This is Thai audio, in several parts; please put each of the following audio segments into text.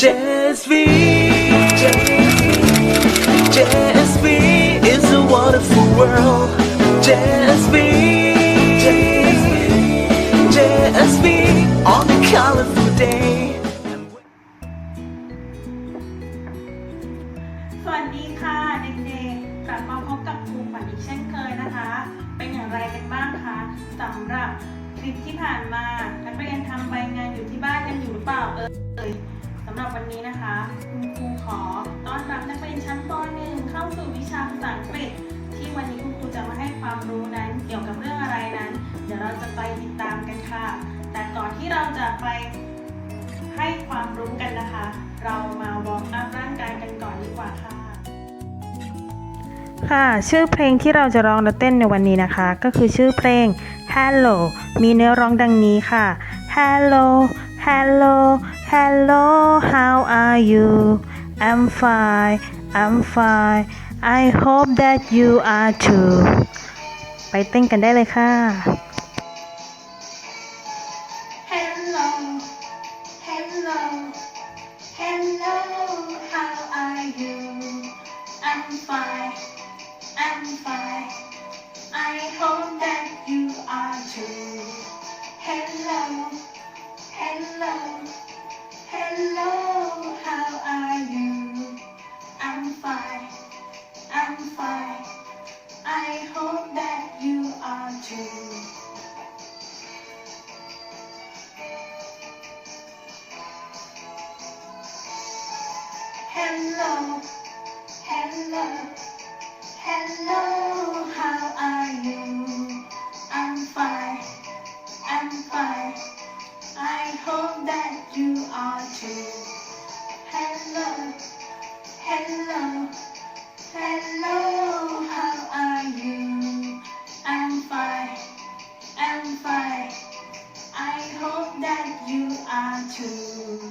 JSV JSV is a wonderful world JSV JSV on a colorful day สวัสดีค่ะเด็กๆ กลับมาพบกับครูขวัญอีกเช่นเคยนะคะ เป็นอย่างไรกันบ้างคะสำหรับคลิปที่ผ่านมานักเรียนทำใบงานอยู่ที่บ้านกันอยู่หรือเปล่าเอ่ย วันนี้นะคะคุณครูขอต้อนรับนักเรียนชั้นป .1 เข้าสู่วิชาภาษาอังกฤษ ที่วันนี้คุณครูจะมาให้ความรู้นั้นเกี่ยวกับเรื่องอะไรนั้น เดี๋ยวเราจะไปติดตามกันค่ะ แต่ก่อนที่เราจะไปให้ความรู้กันนะคะ เรามาวอร์มอัพร่างกายกันก่อนดีกว่าค่ะ ค่ะ ชื่อเพลงที่เราจะร้องและเต้นในวันนี้นะคะ ก็คือชื่อเพลง Hello มีเนื้อร้องดังนี้ค่ะ Hello Hello Hello how are you I'm fine I'm fine I hope that you are too ไปเต้นกันได้เลยค่ะ are too.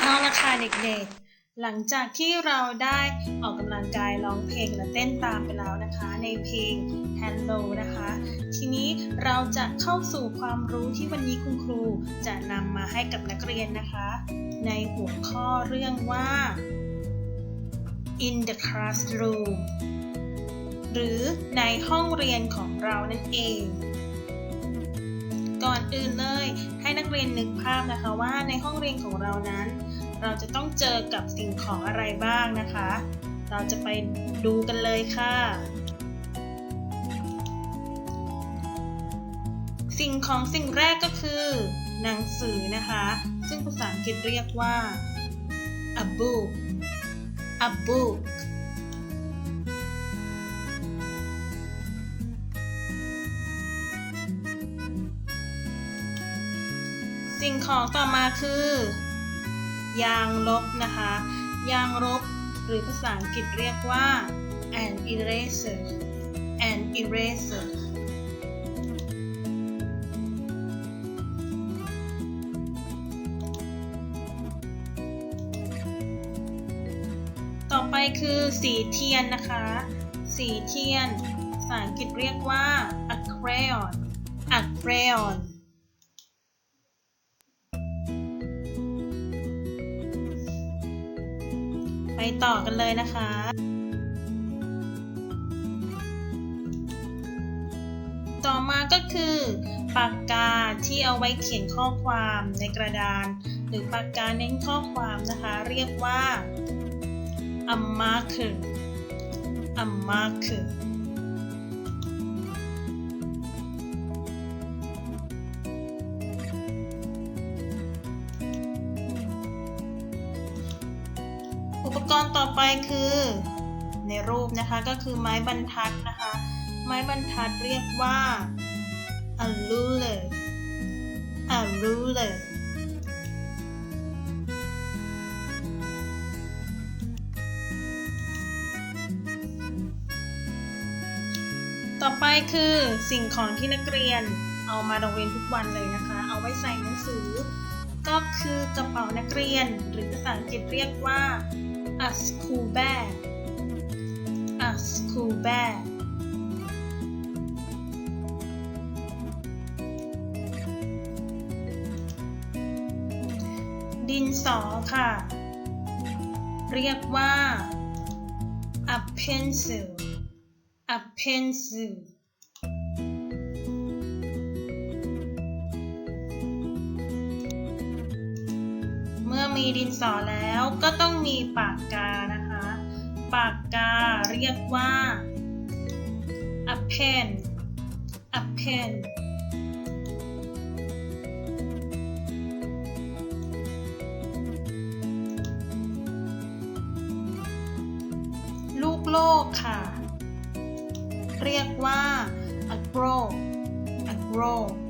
เอาละค่ะเด็กๆ หลังจากที่เราได้ออกกำลังกายร้องเพลงและเต้นตามไปแล้วนะคะ ในเพลง Hello นะคะ ทีนี้เราจะเข้าสู่ความรู้ที่วันนี้คุณครูจะนำมาให้กับนักเรียนนะคะ ในหัวข้อเรื่องว่า in the classroom หรือในห้องเรียนของเรานั่นเอง ก่อนอื่นเลยให้นักเรียนนึกภาพนะคะว่าในห้องเรียนของเรานั้น เราจะต้องเจอกับสิ่งของอะไรบ้างนะคะ เราจะไปดูกันเลยค่ะ สิ่งของสิ่งแรกก็คือ หนังสือนะคะ ซึ่งภาษาอังกฤษเรียกว่า a book a book สิ่งของต่อมาคือ ยางลบนะคะ ยางลบหรือภาษาอังกฤษเรียกว่า an eraser an eraser ต่อไปคือสีเทียนนะคะ สีเทียนภาษาอังกฤษเรียกว่า a crayon a crayon ไปต่อกันเลยนะคะ ต่อมาก็คือปากกาที่เอาไว้เขียนข้อความในกระดาน หรือปากกาเน้นข้อความนะคะ เรียกว่า a marker a marker อุปกรณ์ต่อไปคือ ในรูปนะคะก็คือไม้บรรทัดนะคะ ไม้บรรทัดเรียกว่า a ruler a ruler ต่อไปคือสิ่งของที่นักเรียนเอามาโรงเรียนทุกวันเลยนะคะ เอาไว้ใส่หนังสือ ก็คือกระเป๋านักเรียน หรือภาษาอังกฤษเรียกว่า a school bag a school bag ดินสอค่ะ เรียกว่า a pencil a pencil มีดินสอแล้วก็ต้องมีปากกานะคะ ปากกาเรียกว่า a pen a pen ลูกโลกค่ะ เรียกว่า a globe a globe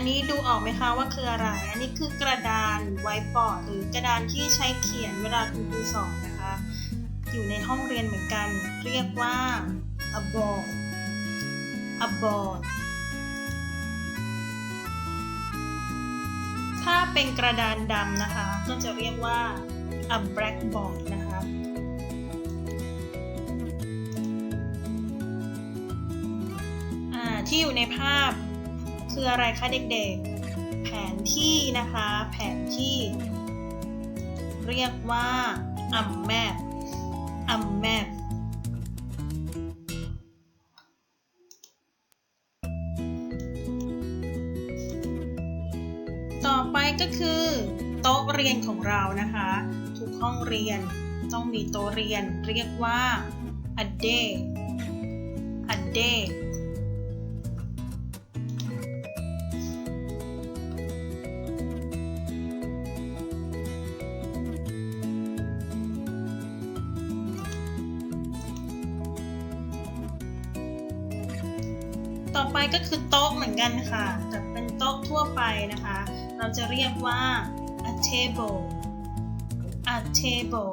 อันนี้ดูออกไหมคะว่าคืออะไร อันนี้คือกระดานไวท์บอร์ดหรือกระดานที่ใช้เขียนเวลาคุณครูสอนนะคะ อยู่ในห้องเรียนเหมือนกัน เรียกว่า a board a board ถ้าเป็นกระดานดำนะคะ ก็จะเรียกว่า a blackboard นะคะที่อยู่ในภาพ คืออะไรคะเด็กๆ แผนที่นะคะ แผนที่ เรียกว่า a map a map ต่อไปก็คือโต๊ะเรียนของเรานะคะ ทุกห้องเรียนต้องมีโต๊ะเรียนเรียกว่า a day a day ต่อไปก็คือโต๊ะเหมือนกันค่ะ แต่เป็นโต๊ะทั่วไปนะคะ เราจะเรียกว่า a table a table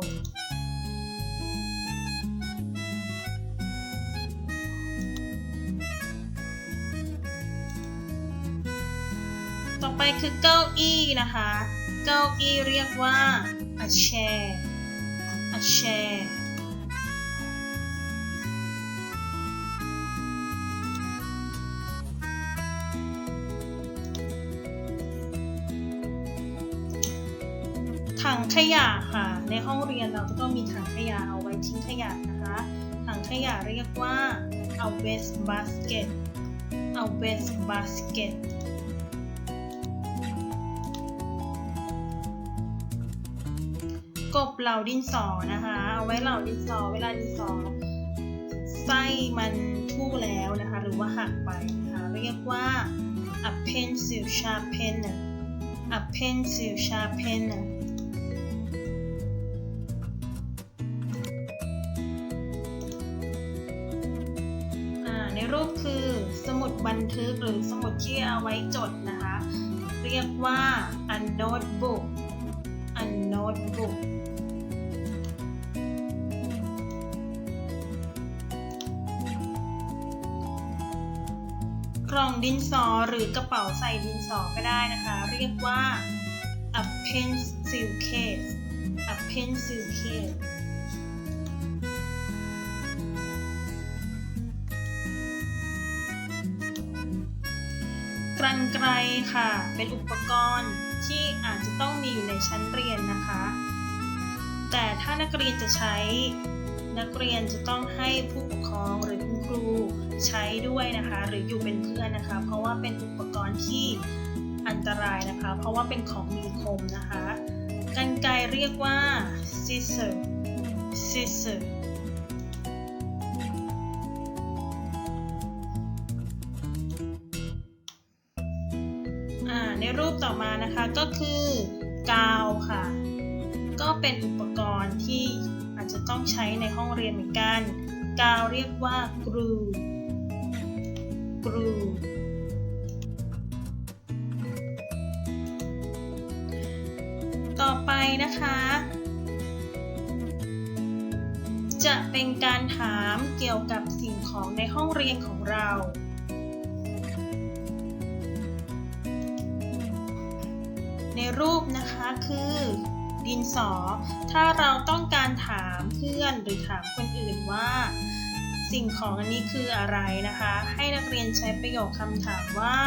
ต่อไปคือเก้าอี้นะคะ เก้าอี้เรียกว่า a chair a chair ถังขยะค่ะ ในห้องเรียนเราก็ต้องมีถังขยะเอาไว้ทิ้งขยะนะคะ ถังขยะเรียกว่า a waste basket a waste basket กบเหล่าดินสอนะคะ เอาไว้เหล่าดินสอ เวลาดินสอไส้มันทู่แล้วนะคะ หรือว่าหักไปนะคะ เรียกว่า a pencil sharpener a pencil sharpener บันทึกหรือสมุดที่เอาไว้จดนะคะ เรียกว่า a notebook a notebook กล่องดินสอหรือกระเป๋าใส่ดินสอก็ได้นะคะ เรียกว่า a pencil case a pencil case กรรไกรค่ะ เป็นอุปกรณ์ที่อาจจะต้องมีอยู่ในชั้นเรียนนะคะ แต่ถ้านักเรียนจะใช้ นักเรียนจะต้องให้ผู้ปกครองหรือคุณครูใช้ด้วยนะคะ หรืออยู่เป็นเพื่อนนะคะ เพราะว่าเป็นอุปกรณ์ที่อันตรายนะคะ เพราะว่าเป็นของมีคมนะคะกรรไกรเรียกว่า scissor scissor ต่อมานะคะก็คือกาวค่ะ ก็เป็นอุปกรณ์ที่อาจจะต้องใช้ในห้องเรียนเหมือนกัน กาวเรียกว่า glue glue ต่อไปนะคะ จะเป็นการถามเกี่ยวกับสิ่งของในห้องเรียนของเรา รูปนะคะคือ ดินสอ ถ้าเราต้องการถามเพื่อนหรือถามคนอื่นว่า สิ่งของอันนี้คืออะไรนะคะ ให้นักเรียนใช้ประโยคคำถามว่า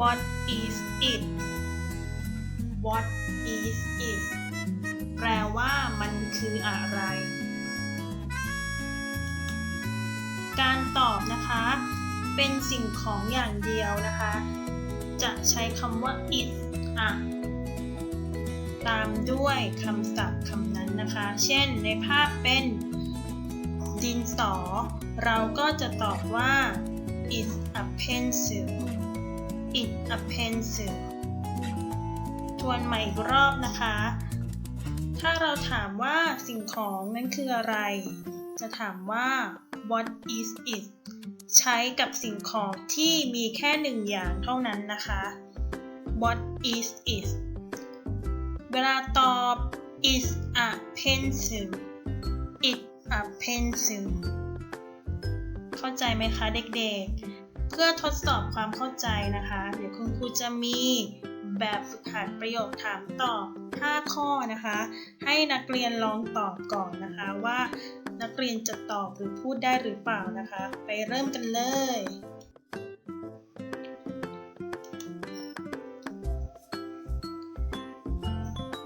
What is it What is it แปลว่ามันคืออะไร การตอบนะคะ เป็นสิ่งของอย่างเดียวนะคะ จะใช้คำว่า is อะตามด้วยคำศัพท์คำนั้นนะคะ เช่นในภาพเป็นดินสอ เราก็จะตอบว่า is a pencil is a pencil ทวนใหม่อีกรอบนะคะ ถ้าเราถามว่าสิ่งของนั้นคืออะไร จะถามว่า what is it ใช้กับสิ่งของที่มีแค่หนึ่งอย่างเท่านั้นนะคะ what is it เวลาตอบ is a pencil it a pencil เข้าใจไหมคะเด็กๆ เพื่อทดสอบความเข้าใจนะคะ เดี๋ยวคุณครูจะมีแบบฝึกหัดประโยคถามตอบ 5 ข้อนะคะ ให้นักเรียนลองตอบก่อนนะคะว่า นักเรียนจะตอบหรือพูดได้หรือเปล่านะคะ ไปเริ่มกันเลย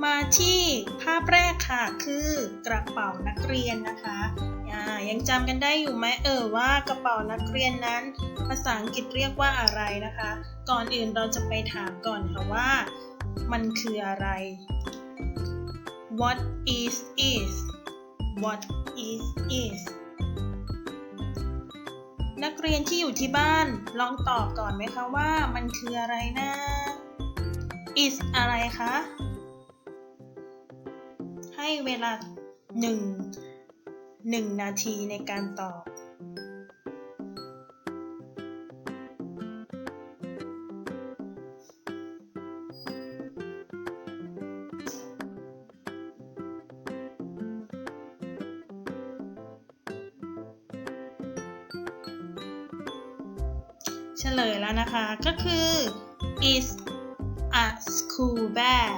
มาที่ภาพแรกค่ะคือกระเป๋านักเรียนนะคะยังจำกันได้อยู่ไหมเออว่ากระเป๋านักเรียนนั้น ภาษาอังกฤษเรียกว่าอะไรนะคะ ก่อนอื่นเราจะไปถามก่อนค่ะว่า มันคืออะไร What is is What is is นักเรียนที่อยู่ที่บ้านลองตอบก่อนไหมคะว่ามันคืออะไรนะ is อะไรคะ ให้เวลาหนึ่งหนึ่งนาทีในการตอบ เฉลยแล้วนะคะ ก็คือ is a school bag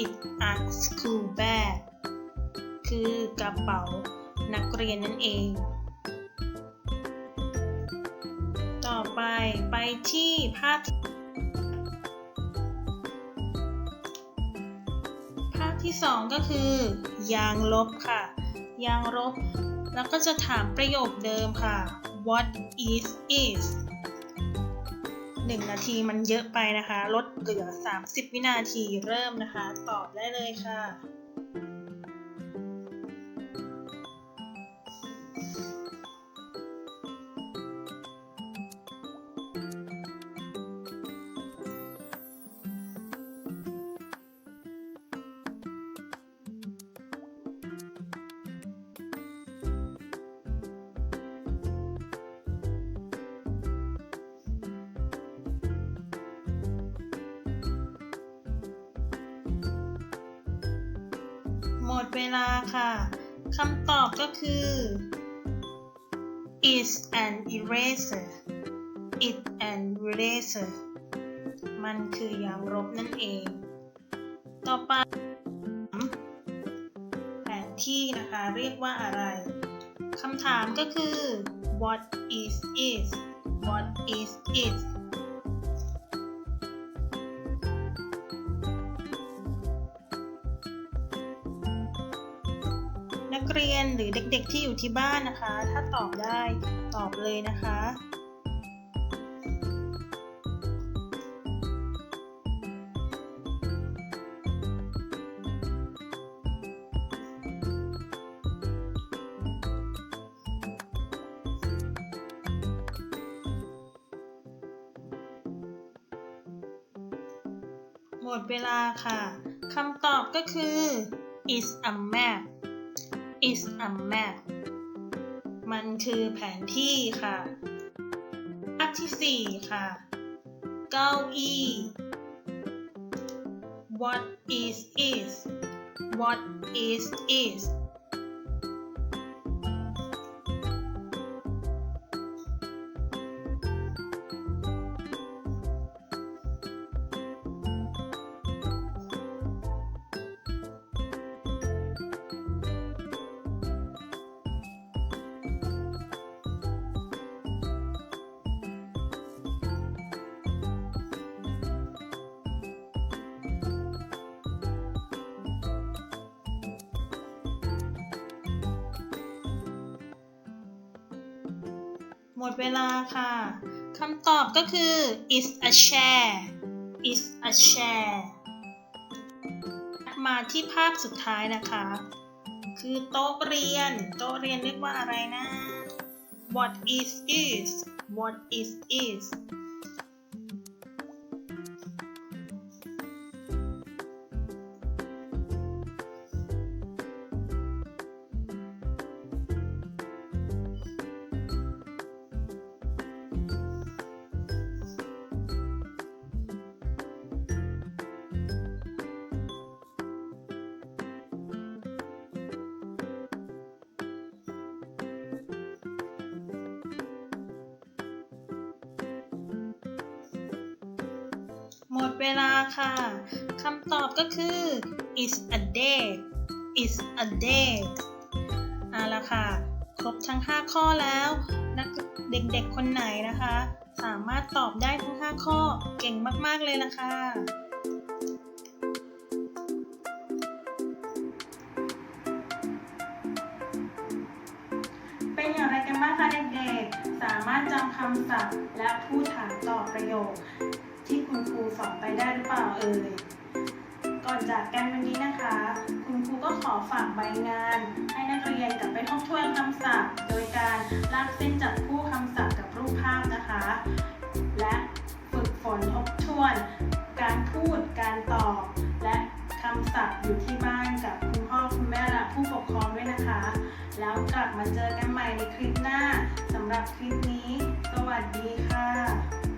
is a school bag คือกระเป๋านักเรียนนั่นเอง ต่อไปไปที่ภาพภาพที่สองก็คือ ยางลบค่ะ ยางลบ แล้วก็จะถามประโยคเดิมค่ะ what is is หนึ่งนาทีมันเยอะไปนะคะ ลดเหลือ 30 วินาทีเริ่มนะคะ ตอบได้เลยค่ะ เวลาค่ะคำตอบก็คือ is an eraser it an eraser มันคือยางลบนั่นเอง ต่อไปแผนที่นะคะเรียกว่าอะไรคำถามก็คือ what is is what is is นักเรียนหรือเด็กๆที่อยู่ที่บ้านนะคะ ถ้าตอบได้ตอบเลยนะคะ หมดเวลาค่ะคำตอบก็คือ is a map is a map มันคือแผนที่ค่ะภาพที่ 4 ค่ะ เก้าอี้ what is is what is is หมดเวลาค่ะคำตอบก็คือ is a chair is a chair มาที่ภาพสุดท้ายนะคะ คือโต๊ะเรียน โต๊ะเรียนเรียกว่าอะไรนะ what is is what is is เวลาค่ะคำตอบก็คือ is a date is a date เอาละค่ะ ครบทั้ง 5 ข้อแล้วนักเด็กๆคนไหนนะคะ สามารถตอบได้ทั้ง 5 ข้อเก่งมากๆเลยนะคะ เป็นอย่างไรกันบ้างคะเด็กๆ สามารถจำคำศัพท์และพูดถามตอบประโยค ที่คุณครูสอนไปได้หรือเปล่าเอ่ย ก่อนจากกันวันนี้นะคะ คุณครูก็ขอฝากใบงาน ให้นักเรียนกลับไปทบทวนคำศัพท์ โดยการลากเส้นจับคู่คำศัพท์กับรูปภาพนะคะ และฝึกฝนทบทวน การพูด การตอบ และคำศัพท์อยู่ที่บ้านกับคุณพ่อคุณแม่และผู้ปกครองด้วยนะคะ แล้วกลับมาเจอกันใหม่ในคลิปหน้าสำหรับคลิปนี้ สวัสดีค่ะ